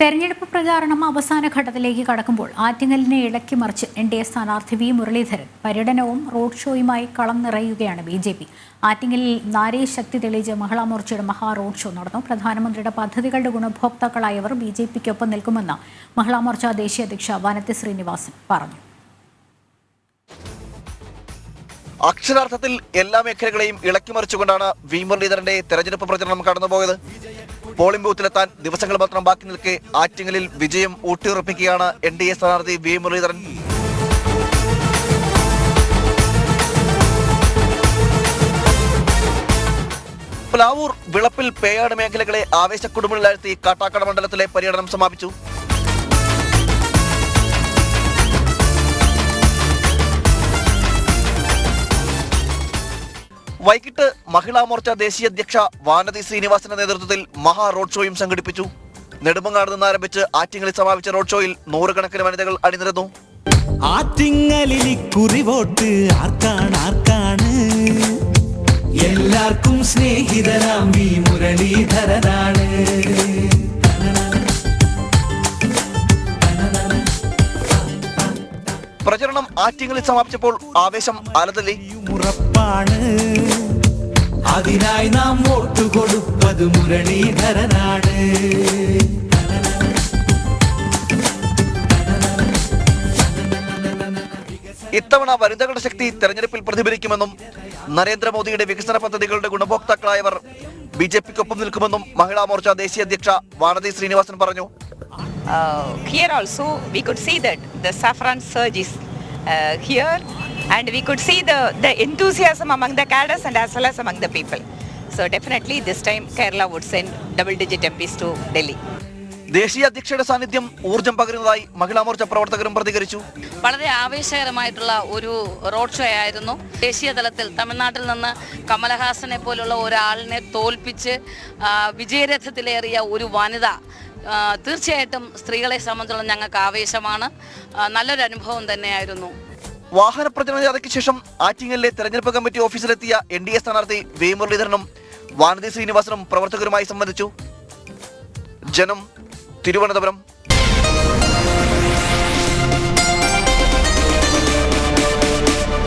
തെരഞ്ഞെടുപ്പ് പ്രചാരണം അവസാന ഘട്ടത്തിലേക്ക് കടക്കുമ്പോൾ ആറ്റിങ്ങലിനെ ഇളക്കി മറിച്ച് എൻ ഡി എ സ്ഥാനാർത്ഥി വി മുരളീധരൻ പര്യടനവും റോഡ് ഷോയുമായി കളം നിറയുകയാണ് ബി ജെ പി. ആറ്റിങ്ങലിൽ നാരീ ശക്തി തെളിയിച്ച് മഹിളാ മോർച്ചയുടെ മഹാ റോഡ് ഷോ നടന്നു. പ്രധാനമന്ത്രിയുടെ പദ്ധതികളുടെ ഗുണഭോക്താക്കളായവർ ബി ജെ പിക്കൊപ്പം നിൽക്കുമെന്ന് മഹിളാ മോർച്ച ദേശീയ അധ്യക്ഷ വനത്തി ശ്രീനിവാസൻ പറഞ്ഞു. അക്ഷരാർത്ഥത്തിൽ എല്ലാ മേഖലകളെയും ഇളക്കിമറിച്ചുകൊണ്ടാണ് വി മുരളീധരന്റെ തെരഞ്ഞെടുപ്പ് പ്രചരണം കടന്നുപോയത്. പോളിംഗ് ബൂത്തിലെത്താൻ ദിവസങ്ങൾ മാത്രം ബാക്കി നിൽക്കെ ആറ്റിങ്ങലിൽ വിജയം ഊട്ടിയുറപ്പിക്കുകയാണ് എൻ ഡി എ സ്ഥാനാർത്ഥി വി മുരളീധരൻ. പ്ലാവൂർ വിളപ്പിൽ പേയാട് മേഖലകളെ ആവേശക്കുടുമിലാഴ്ത്തി കാട്ടാക്കട മണ്ഡലത്തിലെ പര്യടനം സമാപിച്ചു. വൈകിട്ട് മഹിളാ മോർച്ച ദേശീയ അധ്യക്ഷ വാനതി ശ്രീനിവാസന്റെ നേതൃത്വത്തിൽ മഹാ റോഡ് ഷോയും സംഘടിപ്പിച്ചു. നെടുമങ്ങാട് നിന്ന് ആരംഭിച്ച് ആറ്റിങ്ങളിൽ സമാപിച്ച റോഡ് ഷോയിൽ നൂറുകണക്കിന് വനിതകൾ അണിനിരന്നു. ആറ്റിങ്ങലിൽ വോട്ട് ആർക്കാണ് ആർക്കാണ്? എല്ലാവർക്കും സ്നേഹിതനാം വി മുരളീധരനാണ്. പ്രചരണം ആറ്റിങ്ങളിൽ സമാപിച്ചപ്പോൾ ആവേശം അലതല്ലി ഉറപ്പാണ് അതിനായി നാം വോട്ട് കൊടുപ്പത് മുരളീധരനാണ്. ഇത്തവണ വനിതകളുടെ ശക്തി തെരഞ്ഞെടുപ്പിൽ പ്രതിഫലിക്കുമെന്നും നരേന്ദ്രമോദിയുടെ വികസന പദ്ധതികളുടെ ഗുണഭോക്താക്കളായവർ ബി ജെ പിക്കൊപ്പം നിൽക്കുമെന്നും മഹിളാ മോർച്ച ദേശീയ അധ്യക്ഷ വാനതി ശ്രീനിവാസൻ പറഞ്ഞു. Here also we could see that the saffron surge is uh, here and we could see the, the enthusiasm among the cadres and as well as among the people. So definitely this time Kerala would send double digit MPs to Delhi. ദേശീയ അധ്യക്ഷയുടെ സാന്നിധ്യം ഊർജം പകരുന്നതായി മഹിളാ മോർച്ച പ്രവർത്തകരും പ്രതികരിച്ചു വളരെ ആവേശകരമായിട്ടുള്ള ഒരു road show ആയിരുന്നു ദേശീയ തലത്തിൽ തമിഴ്നാട്ടിൽ നിന്ന് കമലഹാസനെ പോലുള്ള ഒരാളിനെ തോൽപ്പിച്ച് വിജയരഥത്തിലേറിയ ഒരു വനിത തീർച്ചയായിട്ടും സ്ത്രീകളെ സംബന്ധിച്ചുള്ള ഞങ്ങൾക്ക് ആവേശമാണ്. നല്ലൊരു അനുഭവം തന്നെയായിരുന്നു. വാഹന പ്രചരണ ജാഥയ്ക്ക് ശേഷം ആറ്റിങ്ങലിലെ തെരഞ്ഞെടുപ്പ് കമ്മിറ്റി ഓഫീസിലെത്തിയ എൻ ഡി എ സ്ഥാനാർത്ഥി വി മുരളീധരനും വാനതി ശ്രീനിവാസനും പ്രവർത്തകരുമായി സംബന്ധിച്ചു ജനം തിരുവനന്തപുരം.